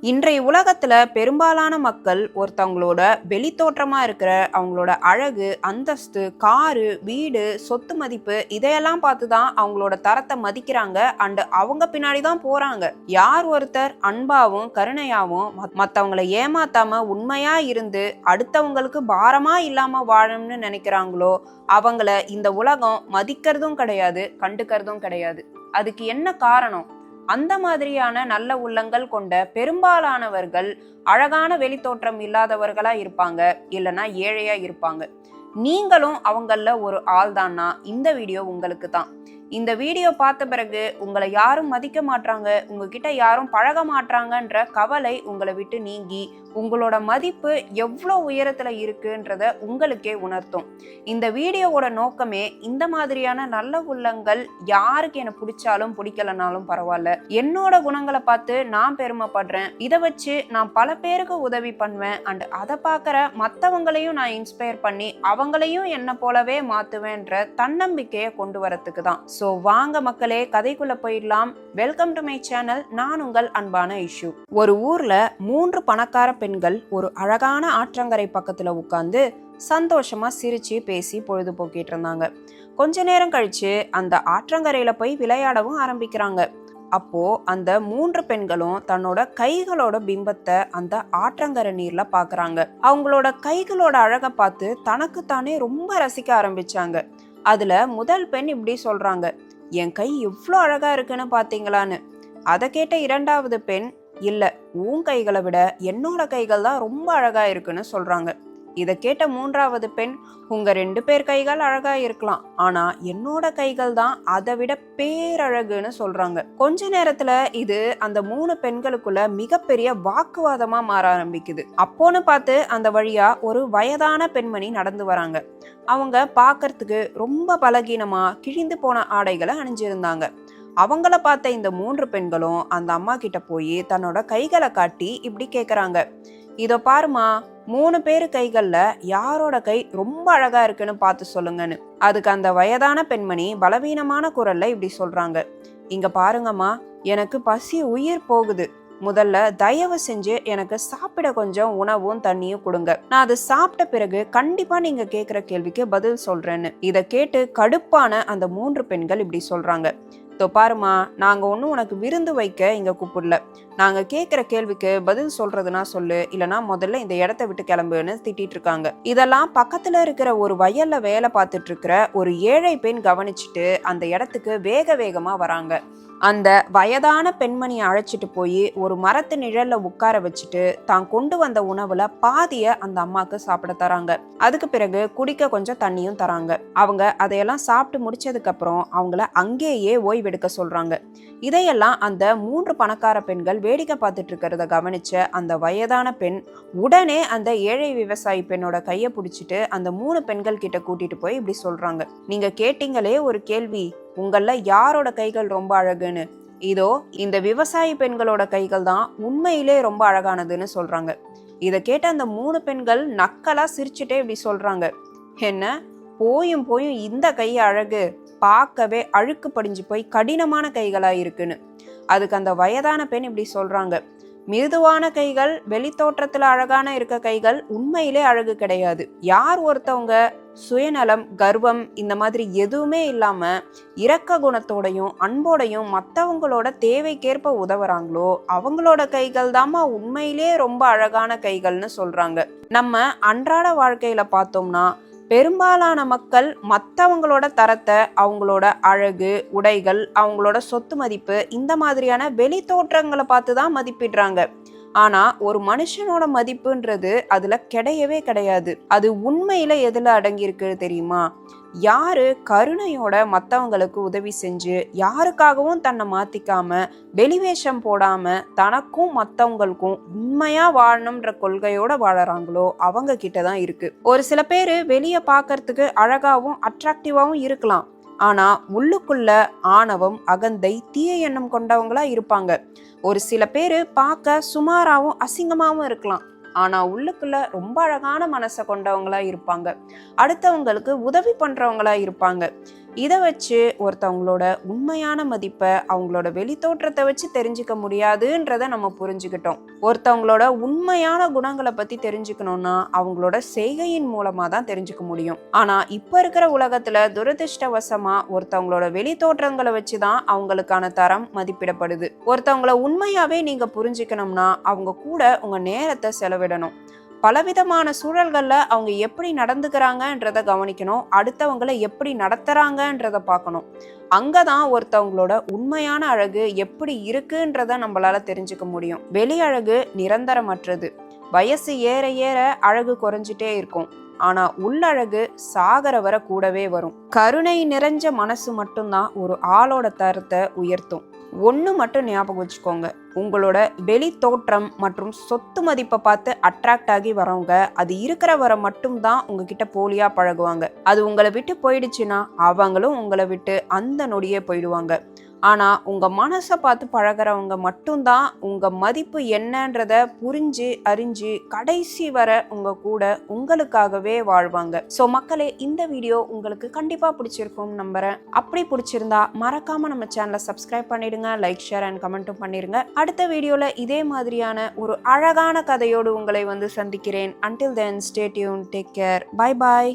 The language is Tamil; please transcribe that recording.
இன்றைய உலகத்தில் பெரும்பாலான மக்கள் ஒருத்தவங்களோட வெளித்தோற்றமாக இருக்கிற அவங்களோட அழகு அந்தஸ்து காரு வீடு சொத்து மதிப்பு இதையெல்லாம் பார்த்து தான் அவங்களோட தரத்தை மதிக்கிறாங்க. அண்டு அவங்க பின்னாடி தான் போகிறாங்க யார் ஒருத்தர் அன்பாவும் கருணையாவும் மத்- மத்தவங்கள ஏமாத்தாம உண்மையாக இருந்து அடுத்தவங்களுக்கு பாரமாக இல்லாமல் வாழணும்னு நினைக்கிறாங்களோ அவங்கள இந்த உலகம் மதிக்கிறதும் கிடையாது கண்டுக்கிறதும் கிடையாது. அதுக்கு என்ன காரணம்? அந்த மாதிரியான நல்ல உள்ளங்கள் கொண்ட பெரும்பாலானவர்கள் அழகான வெளித்தோற்றம் இல்லாதவர்களா இருப்பாங்க இல்லைன்னா ஏழையா இருப்பாங்க. நீங்களும் அவங்கள ஒரு ஆள் தான்னா இந்த வீடியோ உங்களுக்கு தான் இந்த வீடியோ பார்த்த பிறகு உங்களை யாரும் மதிக்க மாட்றாங்க உங்ககிட்ட யாரும் பழக மாட்றாங்கன்ற கவலை உங்களை விட்டு நீங்கி உங்களோட மதிப்பு எவ்வளோ உயரத்தில் இருக்குன்றத உங்களுக்கே உணர்த்தும். இந்த வீடியோவோட நோக்கமே இந்த மாதிரியான நல்ல உள்ளங்கள் யாருக்கு என்னை பிடிச்சாலும் பிடிக்கலனாலும் பரவாயில்ல. என்னோட குணங்களை பார்த்து நான் பெருமைப்படுறேன். இதை வச்சு நான் பல பேருக்கு உதவி பண்ணுவேன். அண்ட் அதை பார்க்குற மற்றவங்களையும் நான் இன்ஸ்பயர் பண்ணி அவங்களையும் என்னை போலவே மாற்றுவேன்ற தன்னம்பிக்கையை கொண்டு வரத்துக்கு தான். ஸோ வாங்க மக்களே கதைக்குள்ள போயிடலாம். வெல்கம் டு மை சேனல் நான் உங்கள் அன்பான இஷ்யூ ஒரு ஊர்ல மூன்று பணக்கார பெண்கள் ஒரு அழகான ஆற்றங்கரை பக்கத்துல உட்கார்ந்து சந்தோஷமா சிரிச்சு பேசி பொழுதுபோக்கிட்டு இருந்தாங்க. கொஞ்ச நேரம் கழிச்சு அந்த ஆற்றங்கரையில போய் விளையாடவும் ஆரம்பிக்கிறாங்க. அப்போ அந்த மூன்று பெண்களும் தன்னோட கைகளோட பிம்பத்தை அந்த ஆற்றங்கரை நீர்ல பாக்குறாங்க. அவங்களோட கைகளோட அழகை பார்த்து தனக்குத்தானே ரொம்ப ரசிக்க ஆரம்பிச்சாங்க. அதுல முதல் பெண் இப்படி சொல்றாங்க என் கை இவ்வளோ அழகா இருக்குன்னு பாத்தீங்களான்னு? அதை கேட்ட இரண்டாவது பெண் இல்லை உன் கைகளை விட என்னோட கைகள் தான் ரொம்ப அழகா இருக்குன்னு சொல்றாங்க. இதை கேட்ட மூன்றாவது பெண் உங்க ரெண்டு பேர் கைகள் அழகா இருக்கலாம். ஆனா என்னோட கைகள் தான் அதை விட பேரழகுன்னு சொல்றாங்க. கொஞ்ச நேரத்துல இது அந்த மூணு பெண்களுக்குள்ள மிகப்பெரிய வாக்குவாதமா மாற ஆரம்பிக்குது. அப்போன்னு பார்த்து அந்த வழியா ஒரு வயதான பெண்மணி நடந்து வராங்க. அவங்க பார்க்கறதுக்கு ரொம்ப பலகீனமா கிழிந்து போன ஆடைகளை அணிஞ்சிருந்தாங்க. அவங்கள பார்த்த இந்த மூன்று பெண்களும் அந்த அம்மா கிட்ட போய் தன்னோட கைகளை காட்டி இப்படி கேக்குறாங்க. இதோ பாருமா மூணு பேர் கைகள்ல யாரோட கை ரொம்ப அழகா இருக்குன்னு பார்த்து சொல்லுங்கன்னு. அதுக்கு அந்த வயதான பெண்மணி பலவீனமான குரல்ல இப்படி சொல்றாங்க. இங்க பாருங்கம்மா எனக்கு பசி உயிர் போகுது. முதல்ல தயவு செஞ்சு எனக்கு சாப்பிட கொஞ்சம் உணவும் தண்ணியும் கொடுங்க. நான் அதை சாப்பிட்ட பிறகு கண்டிப்பா நீங்க கேக்குற கேள்விக்கு பதில் சொல்றேன்னு. இதை கேட்டு கடுப்பான அந்த மூன்று பெண்கள் இப்படி சொல்றாங்க. தோ பாருமா நாங்கள் ஒன்றும் உனக்கு விருந்து வைக்க இங்கே கூப்பிடல. நாங்கள் கேட்குற கேள்விக்கு பதில் சொல்கிறதுனா சொல்லு இல்லைனா முதல்ல இந்த இடத்த விட்டு கிளம்புன்னு திட்டிகிட்டு இருக்காங்க. இதெல்லாம் பக்கத்தில் இருக்கிற ஒரு வயலில் வேலை பார்த்துட்டு இருக்கிற ஒரு ஏழை பெண் கவனிச்சுட்டு அந்த இடத்துக்கு வேக வேகமாக வராங்க. அந்த வயதான பெண்மணியை அழைச்சிட்டு போய் ஒரு மரத்து நிழல்ல உட்கார வச்சுட்டு தான் கொண்டு வந்த உணவுல பாதிய அந்த அம்மாக்கு சாப்பிட தராங்க. அதுக்கு பிறகு குடிக்க கொஞ்சம் தண்ணியும் தராங்க. அவங்க அதையெல்லாம் சாப்பிட்டு முடிச்சதுக்கு அப்புறம் அவங்கள அங்கேயே ஓய்வெடுக்க சொல்றாங்க. இதையெல்லாம் அந்த மூன்று பணக்கார பெண்கள் வேடிக்கை பார்த்துட்டு இருக்கிறத கவனிச்ச அந்த வயதான பெண் உடனே அந்த ஏழை விவசாயி பெண்ணோட கையை பிடிச்சிட்டு அந்த மூணு பெண்கள் கிட்ட கூட்டிட்டு போய் இப்படி சொல்றாங்க. நீங்க கேட்டீங்களே ஒரு கேள்வி. உங்களில் யாரோட கைகள் ரொம்ப அழகுன்னு? இதோ இந்த விவசாயி பெண்களோட கைகள் தான் உண்மையிலே ரொம்ப அழகானதுன்னு சொல்கிறாங்க இதை கேட்ட அந்த மூணு பெண்கள் நக்கலாக சிரிச்சுட்டே இப்படி சொல்கிறாங்க என்ன? போயும் போயும் இந்த கை அழகு பார்க்கவே அழுக்கு படிஞ்சு போய் கடினமான கைகளாக இருக்குன்னு அதுக்கு அந்த வயதான பெண் இப்படி சொல்கிறாங்க மிருதுவான கைகள் வெளித்தோற்றத்தில் அழகான இருக்க கைகள் உண்மையிலே அழகு கிடையாது. யார் ஒருத்தவங்க சுயநலம் கர்வம் இந்த மாதிரி எதுவுமே இல்லாம இரக்க குணத்தோடையும் அன்போடையும் மற்றவங்களோட தேவைக்கேற்ப உதவுறாங்களோ அவங்களோட கைகள் தாம்மா உண்மையிலே ரொம்ப அழகான கைகள்னு சொல்றாங்க. நம்ம அன்றாட வாழ்க்கையில பார்த்தோம்னா பெரும்பாலான மக்கள் மற்றவங்களோட தரத்தை அவங்களோட அழகு உடைகள் அவங்களோட சொத்து மதிப்பு இந்த மாதிரியான வெளி தோற்றங்களை பார்த்து தான் மதிப்பிடுறாங்க. ஆனால் ஒரு மனுஷனோட மதிப்புன்றது அதில் கிடையவே கிடையாது. அது உண்மையில் எதில் அடங்கியிருக்கு தெரியுமா? யாரு கருணையோட மற்றவங்களுக்கு உதவி செஞ்சு யாருக்காகவும் தன்னை மாத்திக்காம வெளிவேஷம் போடாம தனக்கும் மற்றவங்களுக்கும் உண்மையா வாழணும்ன்ற கொள்கையோட வாழறாங்களோ அவங்க கிட்ட தான் இருக்கு. ஒரு சில பேர் வெளியே பார்க்கறதுக்கு அழகாவும் அட்ராக்டிவாவும் இருக்கலாம். ஆனா உள்ளுக்குள்ள ஆணவம் அகந்தை தீய எண்ணம் கொண்டவங்களா இருப்பாங்க. ஒரு சில பேர் பார்க்க சுமாராவும் அசிங்கமாவும் இருக்கலாம். ஆனால் உள்ளுக்குள்ள ரொம்ப அழகான மனசை கொண்டவங்களா இருப்பாங்க. அடுத்தவங்களுக்கு உதவி பண்ணுறவங்களா இருப்பாங்க. இதை வச்சு ஒருத்தவங்களோட உண்மையான மதிப்பை அவங்களோட வெளித்தோற்றத்தை வச்சு தெரிஞ்சுக்க முடியாதுன்றத நம்ம புரிஞ்சுக்கிட்டோம். ஒருத்தவங்களோட உண்மையான குணங்களை பத்தி தெரிஞ்சுக்கணும்னா அவங்களோட செய்கையின் மூலமா தான் தெரிஞ்சுக்க முடியும். ஆனா இப்ப இருக்கிற உலகத்துல துரதிருஷ்டவசமா ஒருத்தவங்களோட வெளித்தோற்றங்களை வச்சுதான் அவங்களுக்கான தரம் மதிப்பிடப்படுது. ஒருத்தவங்கள உண்மையாவே நீங்க புரிஞ்சுக்கணும்னா அவங்க கூட உங்க நேரத்தை செலவிடணும். பலவிதமான சூழல்களில் அவங்க எப்படி நடந்துக்கிறாங்கன்றத கவனிக்கணும். அடுத்தவங்களை எப்படி நடத்துகிறாங்கன்றத பார்க்கணும். அங்கே தான் ஒருத்தவங்களோட உண்மையான அழகு எப்படி இருக்குன்றத நம்மளால தெரிஞ்சுக்க முடியும். வெளி அழகு நிரந்தரமற்றது. வயசு ஏற ஏற அழகு குறைஞ்சிட்டே இருக்கும். ஆனா உள்ளழகு சாகர வர கூடவே வரும். கருணை நிறைஞ்ச மனசு மட்டும்தான் ஒரு ஆளோட தரத்தை உயர்த்தும். ஒன்று மட்டும் ஞாபகம் வச்சுக்கோங்க. உங்களோட வெளி தோற்றம் மற்றும் சொத்து மதிப்பை பார்த்து அட்ராக்ட் ஆகி வரவங்க அது இருக்கிற வர மட்டும்தான் உங்ககிட்ட போலியா பழகுவாங்க. அது உங்களை விட்டு போயிடுச்சுன்னா அவங்களும் உங்களை விட்டு அந்த நொடியே போயிடுவாங்க. ஆனால் உங்கள் மனசை பார்த்து பழகுறவங்க மட்டும்தான் உங்கள் மதிப்பு என்னன்றத புரிஞ்சு அறிஞ்சு கடைசி வர உங்கள் கூட உங்களுக்காகவே வாழ்வாங்க. ஸோ மக்களே இந்த வீடியோ உங்களுக்கு கண்டிப்பாக பிடிச்சிருக்கும் நம்புறேன். அப்படி பிடிச்சிருந்தா மறக்காமல் நம்ம சேனலை சப்ஸ்கிரைப் பண்ணிடுங்க லைக் ஷேர் அண்ட் கமெண்ட்டும் பண்ணிடுங்க அடுத்த வீடியோவில் இதே மாதிரியான ஒரு அழகான கதையோடு உங்களை வந்து சந்திக்கிறேன். Until then stay tuned take care bye bye